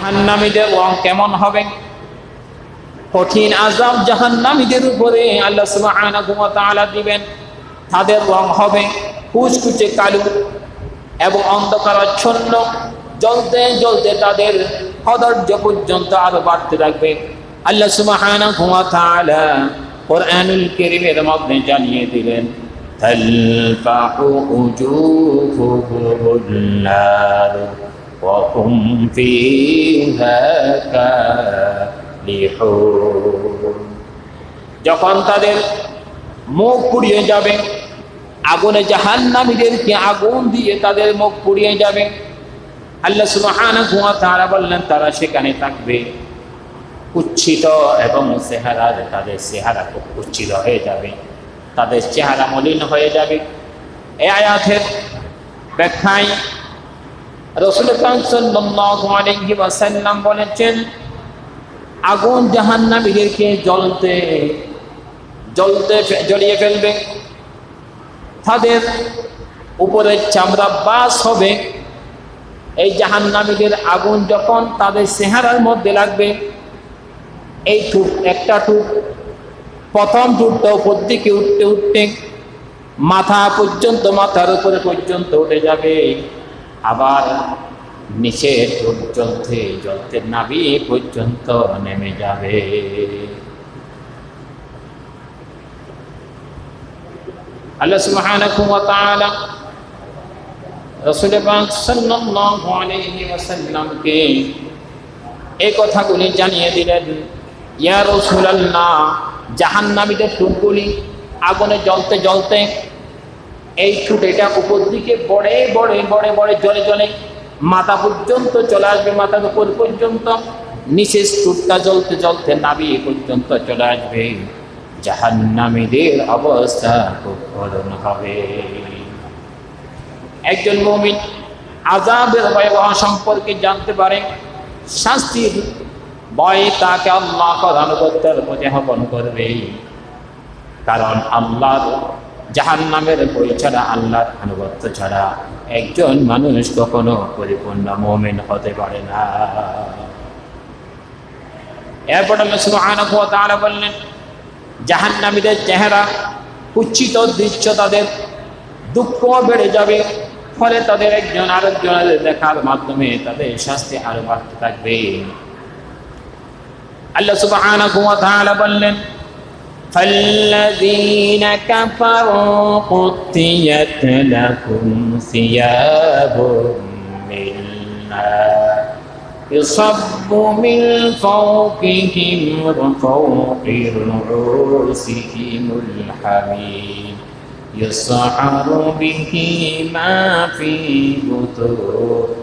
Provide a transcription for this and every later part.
জাহান্নামীদের রং কেমন হবে কঠিন আজাব জাহান্নামীদের উপরে আল্লাহ সুবহানাহু ওয়া তাআলা দিবেন তাদের রং হবে কুচকুচে কালো এবং অন্ধকারাচ্ছন্ন জ্বলতে জ্বলতে তাদের কদর্য পর্যন্ত আরো বাড়তে থাকবে আল্লাহ সুবহানাহু ওয়া তাআলা কোরআনুল কারীমের মধ্যে জানিয়ে দিলেন تلفح وجوههم النار وهم فيها كالحون যখন তাদের মুখ পুড়িয়ে যাবে আগুনে জাহান্নামীদেরকে আগুন দিয়ে তাদের মুখ পুড়িয়ে যাবে আল্লাহ সুবহানাহু ওয়া তাআলা বললেন তারা সেখানে থাকবে কুচ্ছিত এবং চেহারা তাদের চেহারা খুব কুচ্ছিত হয়ে যাবে তাদের চেহারা মলিন হয়ে যাবে এই আয়াতের ব্যাখ্যায় রসুল ওয়াসাল্লাম বলেছেন, আগুন জাহান্নামীদেরকে জ্বলতে জ্বলতে জ্বলিয়ে ফেলবে। তাদের উপরে চামড়া বাস হবে। এই জাহান্নামীদের আগুন যখন তাদের চেহারার মধ্যে লাগবে, এই ঠুক একটা ঠুক প্রথম টুটটা উপর দিকে উঠতে উঠতে মাথা পর্যন্ত, মাথার উপরে পর্যন্ত উঠে যাবে। আবার নিচে জ্বলতে জ্বলতে নাবি পর্যন্ত নেমে যাবে। আল্লাহ সুবহানাহু জানিয়ে দিলেন, ইয়া রাসূলুল্লাহ আগুনে জ্বলতে জ্বলতে এই ঠোঁট এটা উপর দিকে বড়ে বড়ে বড়ে বড়ে, জলে জলে মাথা পর্যন্ত চলে আসবে, মাথার উপর পর্যন্ত। নিচের ঠোঁটটা জ্বলতে জ্বলতে নাবি পর্যন্ত চলে আসবে। জাহান্নামীদের অবস্থা খুব করুণ হবে। একজন মমিন আজাবের ভয়াবহ সম্পর্কে জানতে পারে, শাস্তির ভয়ে তাকে আল্লাহ আনুগত্যের প্রতিহবন করবে কারণ আল্লাহর জাহান নামের বই ছাড়া, আল্লাহর আনুগত্য ছাড়া একজন মানুষ কখনো পরিপূর্ণ মোমেন হতে পারে না। এরপর তাআলা বললেন, জাহান্নামীদের চেহারা, কুচ্ছিত দৃশ্য তাদের, দুঃখ বেড়ে যাবে, ফলে তাদের একজন আরেকজনের দেখার মাধ্যমে তাদের শাস্তি আরও বাড়তে থাকবে। আল্লাহ তাআলা বললেন فالذين كفروا قطيت لكم ثياب من نار يصب من فوقهم فوق رؤوسهم الحميم يسعر به ما في بطونهم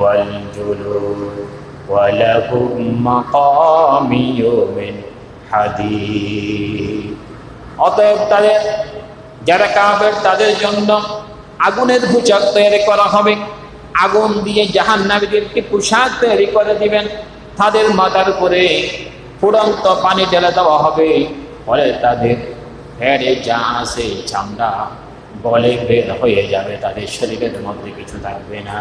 والجلود ولهم مقامي من হাদিদ অতএব তাদের, যারা কাবের তাদের জন্য আগুনের পোশাক তৈরি করা হবে। আগুন দিয়ে জাহান্নাবীদেরকে পোশাক তৈরি করে দিবেন। তাদের মাথার উপরে ফুরন্ত পানি ঢেলে দেওয়া হবে। ফলে তাদের হেড়ে যা আছে চামড়া গলে বের হয়ে যাবে। তাদের শরীরের মধ্যে কিছু থাকবে না।